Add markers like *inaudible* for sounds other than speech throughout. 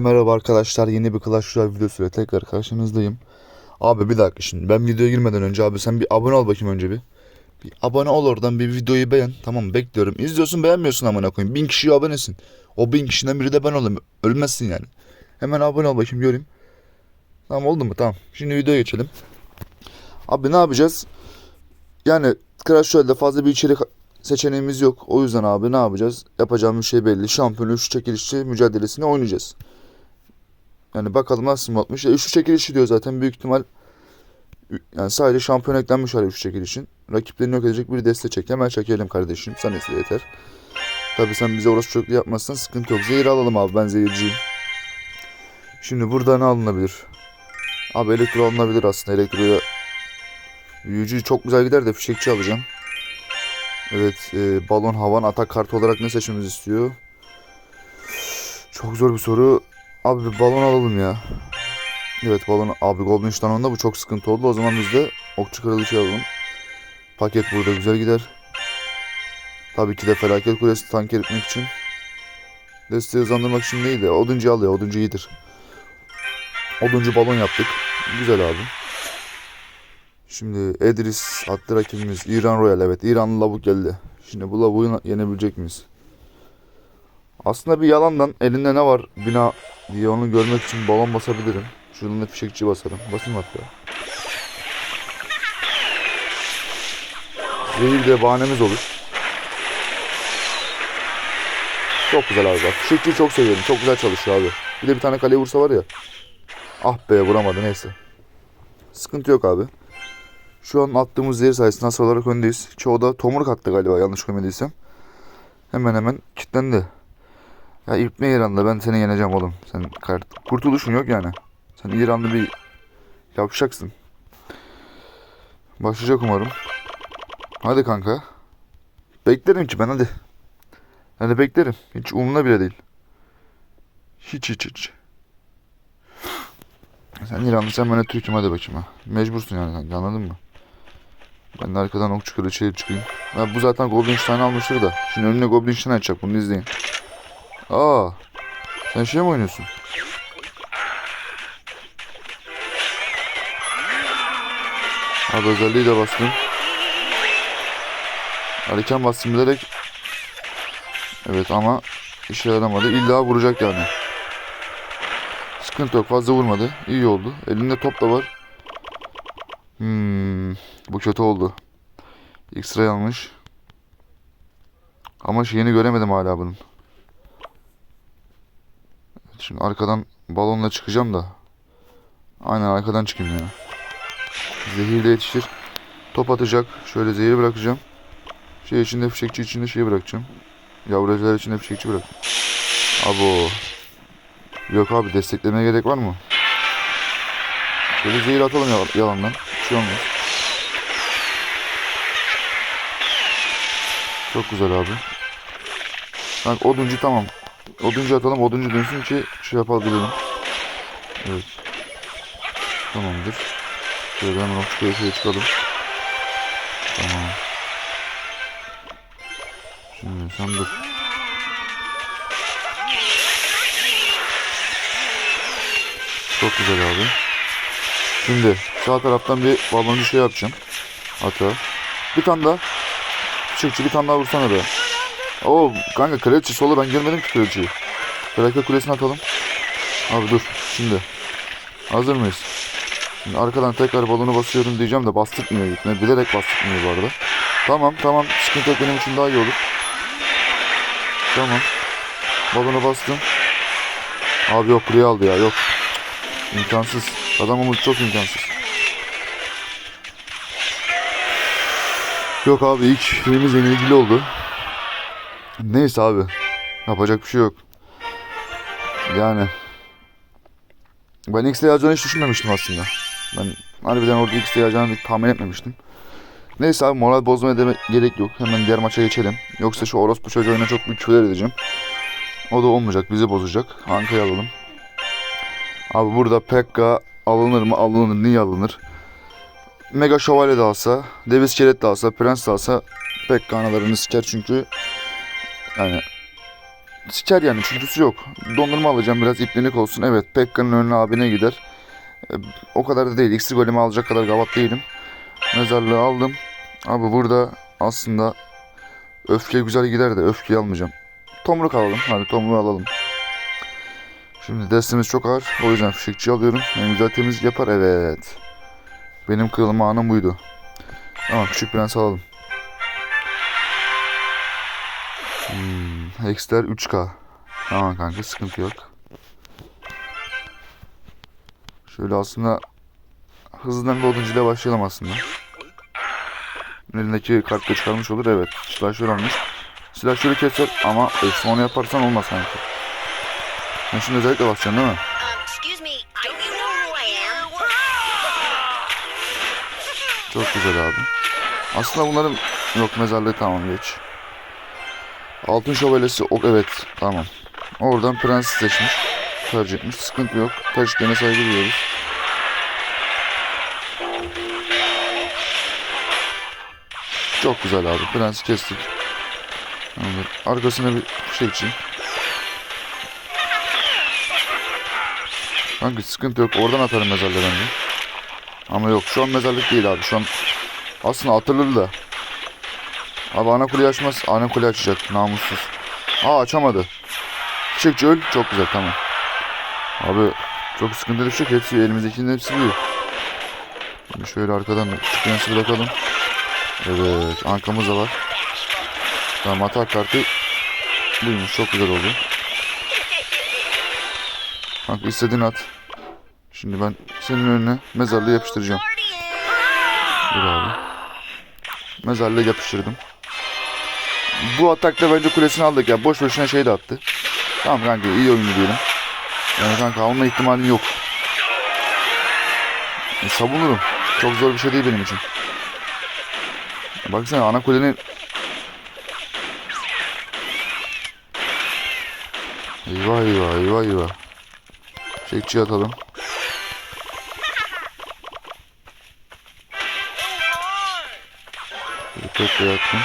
Merhaba arkadaşlar yeni bir Clash Royale videosuyla tekrar karşınızdayım. Abi bir dakika şimdi ben videoya girmeden önce abi sen bir abone ol bakayım önce bir. Bir abone ol oradan bir videoyu beğen tamam bekliyorum. İzliyorsun beğenmiyorsun amına koyayım. Bin kişiye abonesin. O bin kişiden biri de ben olayım. Ölmezsin yani. Hemen abone ol bakayım göreyim. Tamam oldu mu tamam. Şimdi videoya geçelim. Abi ne yapacağız? Yani Clash Royale'de fazla bir içerik seçeneğimiz yok. O yüzden abi ne yapacağız? Yapacağımız şey belli. Şampiyon 3 çekilişçi mücadelesini oynayacağız. Yani bakalım nasıl. E, üçlü çekilişi diyor zaten büyük ihtimal yani sadece şampiyon eklenmiş hali üçlü çekilişin. Rakiplerini yok edecek bir deste çek. Hemen çekelim kardeşim. Sen iste yeter. Tabi sen bize orası çocuklu yapmazsan sıkıntı yok. Zehir alalım abi ben zehirciyim. Şimdi burada ne alınabilir? Abi elektro alınabilir aslında. Elektroya büyücü çok güzel gider de fişekçi alacağım. Evet e, balon havan atak kartı olarak ne seçmemizi istiyor? Çok zor bir soru. Abi bir balon alalım ya. Evet balon abi Golden Shadow'da bu çok sıkıntı oldu. O zaman biz de okçu kraliçe alalım. Paket burada güzel gider. Tabii ki de felaket kulesi tank etmek için. Desteği hızlandırmak için değil de oduncu al ya oduncu iyidir. Oduncu balon yaptık. Güzel abi. Şimdi Edris attı rakibimiz. İran Royal evet. İranlı lavuk geldi. Şimdi bu lavuğu yenebilecek miyiz? Aslında bir yalandan elinde ne var bina diye onu görmek için balon basabilirim. Şuradan da fişekçi basarım. Basayım hatta. Zehir de bahanemiz olur. Çok güzel abi bak. Fişekçiyi çok seviyorum. Çok güzel çalışıyor abi. Bir de bir tane kaleye vursa var ya. Ah be vuramadı neyse. Sıkıntı yok abi. Şu an attığımız zehir sayesinde hasar olarak öndeyiz. Çoğu da tomruk attı galiba yanlış görmediysem. Hemen hemen kilitlendi. Ya İbni İran'da ben seni yeneceğim oğlum. Sen kart kurtuluşun yok yani. Sen İranlı bir yapacaksın. Başlayacak umarım. Hadi kanka. Beklerim ki ben hadi. Hadi beklerim. Hiç umurumda bile değil. Hiç hiç hiç. Sen İranlı sen de Türk'üm hadi bakayım ha. Mecbursun yani kanka anladın mı? Ben de arkadan okçu kılıçayıp çıkayım. Ya bu zaten Goblinstein almıştır da. Şimdi önüne Goblinstein açacak bunu izleyin. Aa. Sen şey mi oynuyorsun? Abi özelliği de bastım. Erken bastım bilerek. Evet ama işe yaramadı. İlla vuracak yani. Sıkıntı yok. Fazla vurmadı. İyi oldu. Elinde top da var. Hmm, bu kötü oldu. X-ray almış. Ama şeyini göremedim hala bunun. Şimdi arkadan balonla çıkacağım da. Aynen arkadan çıkayım ya. Zehirle yetişir. Top atacak. Şöyle zehir bırakacağım. Şey içinde fişekçi içinde şey bırakacağım. Yavrucular içinde fişekçi bırak. Abo. Yok abi desteklemeye gerek var mı? Şöyle zehir atalım yal- yalandan. Bir şey olmaz. Çok güzel abi. Bak oduncu tamam. Oduncu atalım. Oduncu dönsün ki şey yapabilelim. Evet. Tamamdır. Şöyle hemen okçu köyüne çıkalım. Tamam. Şimdi sen dur. Çok güzel abi. Şimdi sağ taraftan bir baloncu şey yapacağım. Hata. Bir tane daha. Çıkçı bir tane daha vursana be. Oo kanka kraliçe sola ben görmedim ki kraliçeyi. Kraliçe kulesini atalım. Abi dur şimdi. Hazır mıyız? Şimdi arkadan tekrar balonu basıyorum diyeceğim de bastırmıyor gitme. Bilerek bastırmıyor bu arada. Tamam tamam sıkıntı yok benim için daha iyi olur. Tamam. Balonu bastım. Abi yok buraya aldı ya yok. İmkansız. Adamımız çok imkansız. Yok abi ilk şeyimiz yenilgili oldu. Neyse abi. Yapacak bir şey yok. Yani. Ben X'de yağacağını hiç düşünmemiştim aslında. Ben harbiden orada X'de yağacağını tahmin etmemiştim. Neyse abi moral bozmaya demek gerek yok. Hemen diğer maça geçelim. Yoksa şu orospu çocuğuna çok büyük küfür edeceğim. O da olmayacak. Bizi bozacak. Hanka'yı alalım. Abi burada Pekka alınır mı? Alınır. Niye alınır? Mega Şövalye de alsa, Dev İskelet de alsa, Prens de alsa Pekka analarını siker çünkü yani siker yani çünküsü yok. Dondurma alacağım biraz iplenik olsun. Evet Pekka'nın önüne abine gider. E, o kadar da değil. X'i golemi alacak kadar gavat değilim. Mezarlığı aldım. Abi burada aslında öfke güzel gider de öfkeyi almayacağım. Tomruk alalım. Hadi tomruğu alalım. Şimdi destemiz çok ağır. O yüzden fişekçi alıyorum. En güzel temizlik yapar. Evet. Benim kırılma anım buydu. Tamam küçük prens alalım. Hexler 3K. Tamam kanka sıkıntı yok. Şöyle aslında hızlıdan bir oduncuyla başlayalım aslında. Elindeki kartı çıkarmış olur evet. Silahşör almış. Silahşörü keser ama eksi onu yaparsan olmaz sanki. Ben şimdi özellikle basacaksın değil mi? Çok güzel abi. Aslında bunların yok mezarlığı tamam geç. Altın şövalyesi o evet tamam. Oradan prens seçmiş. Tercih etmiş. Sıkıntı yok. Tercihlerine saygı duyuyoruz. Çok güzel abi. Prensi kestik. Tamamdır. Arkasına bir şey için. Kanka sıkıntı yok. Oradan atarım mezarlığı bence. Ama yok şu an mezarlık değil abi. Şu an aslında atılır da. Abi ana kuleyi açmaz. Ana kuleyi açacak. Namussuz. Aa açamadı. Çiçekçi öl. Çok güzel tamam. Abi çok sıkıntılı bir şey. Hepsi elimizdekilerin hepsi büyük. Şimdi şöyle arkadan prensi bırakalım. Evet. Ankamız da var. Tamam atak kartı buymuş. Çok güzel oldu. Kanka istediğini at. Şimdi ben senin önüne mezarlığı yapıştıracağım. Dur abi. Mezarlığı yapıştırdım. Bu atakta bence kulesini aldık ya. Boş boşuna şey de attı. Tamam kanka iyi oyuncu diyelim. Yani kanka alma ihtimalin yok. E, savunurum. Çok zor bir şey değil benim için. Baksana ana kulenin... Eyvah eyvah eyvah eyvah. Çekçi atalım. Tekrar yaktım.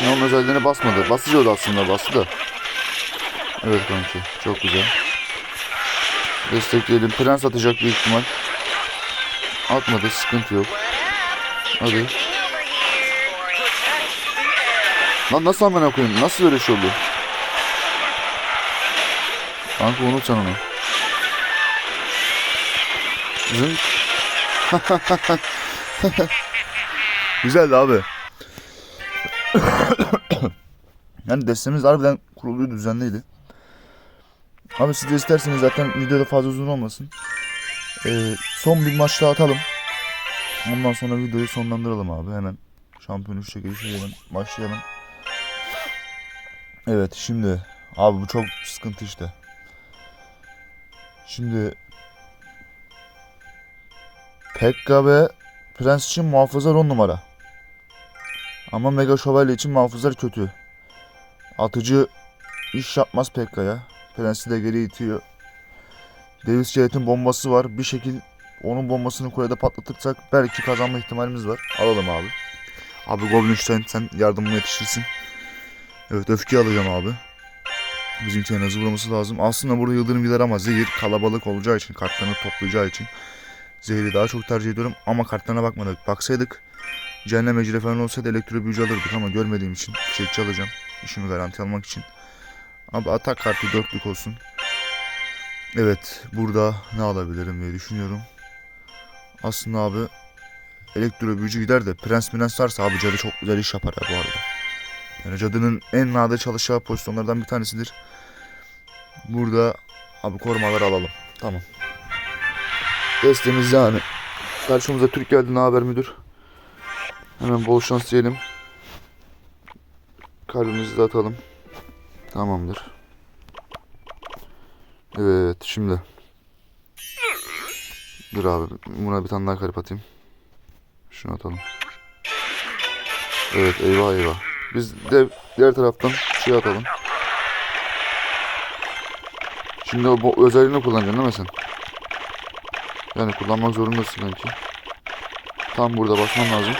Şimdi onun özelliğine basmadı. Basıcı aslında bastı da. Evet kanki. Çok güzel. Destekleyelim. Prens atacak büyük ihtimal. Atmadı. Sıkıntı yok. Hadi. Lan nasıl amına koyayım? Nasıl böyle şey oldu? Kanka unut sen onu. Zınk. *laughs* Güzeldi abi. Yani destemiz harbiden kuruluyor düzenliydi. Abi siz de isterseniz zaten videoda fazla uzun olmasın. Ee, son bir maç daha atalım. Ondan sonra videoyu sonlandıralım abi hemen. Şampiyon 3'e geçelim. Başlayalım. Evet şimdi abi bu çok sıkıntı işte. Şimdi Pekka ve Prens için muhafızlar 10 numara. Ama Mega Şövalye için muhafızlar kötü. Atıcı iş yapmaz Pekka'ya. Prens'i de geri itiyor. Davis Jared'in bombası var. Bir şekil onun bombasını kulede patlatırsak belki kazanma ihtimalimiz var. Alalım abi. Abi Goblin sen, sen yardımıma yetişirsin. Evet öfke alacağım abi. Bizimki en azı vurması lazım. Aslında burada Yıldırım gider ama zehir kalabalık olacağı için, kartlarını toplayacağı için zehri daha çok tercih ediyorum. Ama kartlarına bakmadık. Baksaydık cehennem ecri falan olsaydı elektro büyücü alırdık ama görmediğim için fişekçi alacağım. İşimi garanti almak için. Abi atak kartı dörtlük olsun. Evet burada ne alabilirim diye düşünüyorum. Aslında abi elektro büyücü gider de prens minens varsa abi cadı çok güzel iş yapar ya bu arada. Yani cadının en nadir çalışacağı pozisyonlardan bir tanesidir. Burada abi korumaları alalım. Tamam. Destemiz yani. Karşımıza Türk geldi ne haber müdür? Hemen bol şans diyelim. Kalbimizi de atalım. Tamamdır. Evet şimdi. Dur abi buna bir tane daha kalp atayım. Şunu atalım. Evet eyvah eyvah. Biz de diğer taraftan şey atalım. Şimdi o özelliğini kullanacaksın değil mi sen? Yani kullanmak zorundasın belki. Tam burada basman lazım.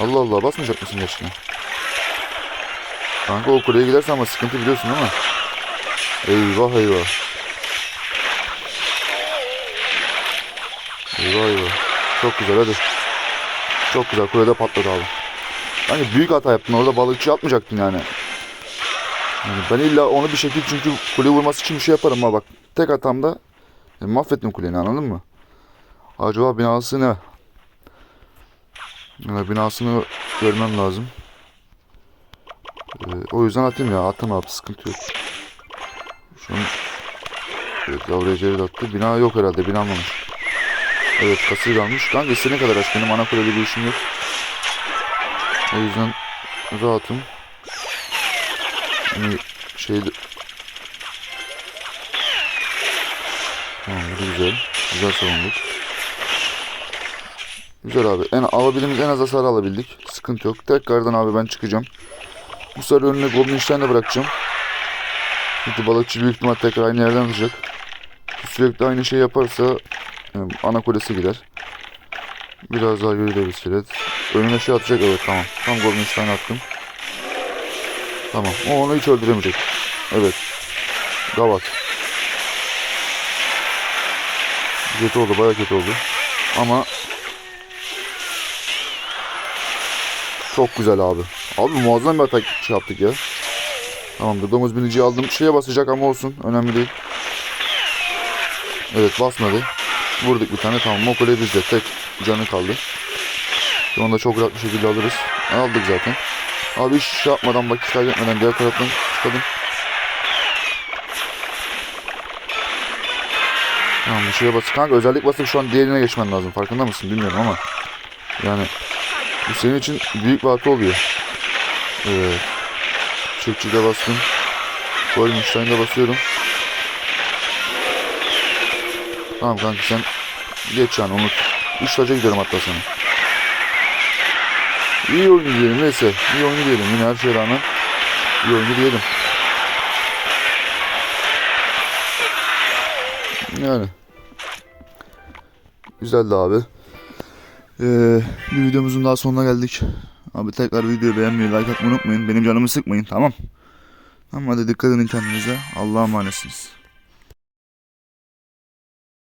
Allah Allah basmayacak mısın gerçekten? Kanka o kuleye gidersen ama sıkıntı biliyorsun değil mi? Eyvah eyvah. Eyvah eyvah. Çok güzel hadi. Çok güzel kulede patladı abi. Hani büyük hata yaptın orada balıkçı atmayacaktın yani. Yani ben illa onu bir şekilde çünkü kule vurması için bir şey yaparım ama bak tek hatamda e, mahvettim kuleni anladın mı? Acaba binası ne? Yani binasını görmem lazım. Ee, o yüzden atayım ya. Attım abi sıkıntı yok. Şu an Evet Lavriyacı'yı da attı. Bina yok herhalde. Bina almamış. Evet kasırganmış. Kanka istediğine kadar aç. Benim ana kuleli bir işim yok. O yüzden rahatım. Hani şeyde... Tamam bu güzel. Güzel savunduk. Güzel abi. En alabildiğimiz en az hasar alabildik. Sıkıntı yok. Tekrardan abi ben çıkacağım. Bu sefer önüne işlerini de bırakacağım. Çünkü balıkçı büyük ihtimal tekrar aynı yerden atacak. Sürekli aynı şey yaparsa e, ana kulesi gider. Biraz daha yürüyebiliriz Fred. Önüne şey atacak evet tamam. Tam işlerini attım. Tamam. O onu hiç öldüremeyecek. Evet. Gavat. Kötü oldu. Baya kötü oldu. Ama Çok güzel abi. Abi muazzam bir atak şey yaptık ya. Tamamdır. Domuz biniciyi aldım. Şeye basacak ama olsun. Önemli değil. Evet basmadı. Vurduk bir tane. Tamam. Mokole bizde. Tek canı kaldı. Şu anda çok rahat bir şekilde alırız. Aldık zaten. Abi hiç şey yapmadan vakit kaybetmeden diğer taraftan çıkalım. Tamam bir şeye bas. Kanka özellik basıp şu an diğerine geçmen lazım. Farkında mısın bilmiyorum ama. Yani bu senin için büyük hata oluyor. Evet. Çekçide bastım. Golmüşten'de basıyorum. Tamam kanka sen geç yani unut. Üç taca gidiyorum hatta sana. İyi oyun diyelim neyse. İyi oyun diyelim yine her şeye rağmen. iyi oyun diyelim. Yani. Güzeldi abi. Ee, bir videomuzun daha sonuna geldik. Abi tekrar videoyu beğenmeyi, like atmayı unutmayın. Benim canımı sıkmayın tamam. Tamam hadi dikkat edin kendinize. Allah'a emanetsiniz.